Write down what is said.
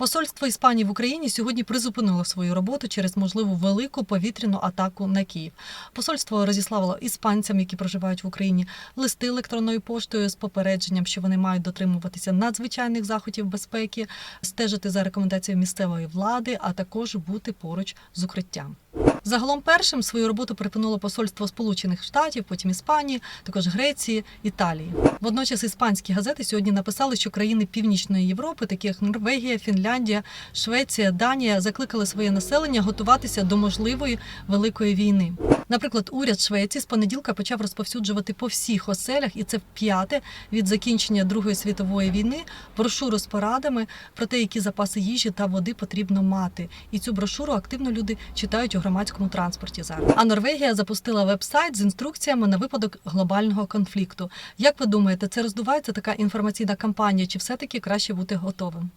Посольство Іспанії в Україні сьогодні призупинило свою роботу через можливу велику повітряну атаку на Київ. Посольство розіславило іспанцям, які проживають в Україні, листи електронною поштою з попередженням, що вони мають дотримуватися надзвичайних заходів безпеки, стежити за рекомендацією місцевої влади, а також бути поруч з укриттям. Загалом першим свою роботу припинило посольство Сполучених Штатів, потім Іспанії, також Греції, Італії. Водночас іспанські газети сьогодні написали, що країни Північної Європи, такі як Норвегія, Фінляндія, Швеція, Данія, закликали своє населення готуватися до можливої великої війни. Наприклад, уряд Швеції з понеділка почав розповсюджувати по всіх оселях, і це вп'яте від закінчення Другої світової війни брошуру з порадами про те, які запаси їжі та води потрібно мати. І цю брошуру активно люди читають у громадському транспорті зараз. А Норвегія запустила веб-сайт з інструкціями на випадок глобального конфлікту. Як ви думаєте, це роздувається така інформаційна кампанія, чи все-таки краще бути готовим?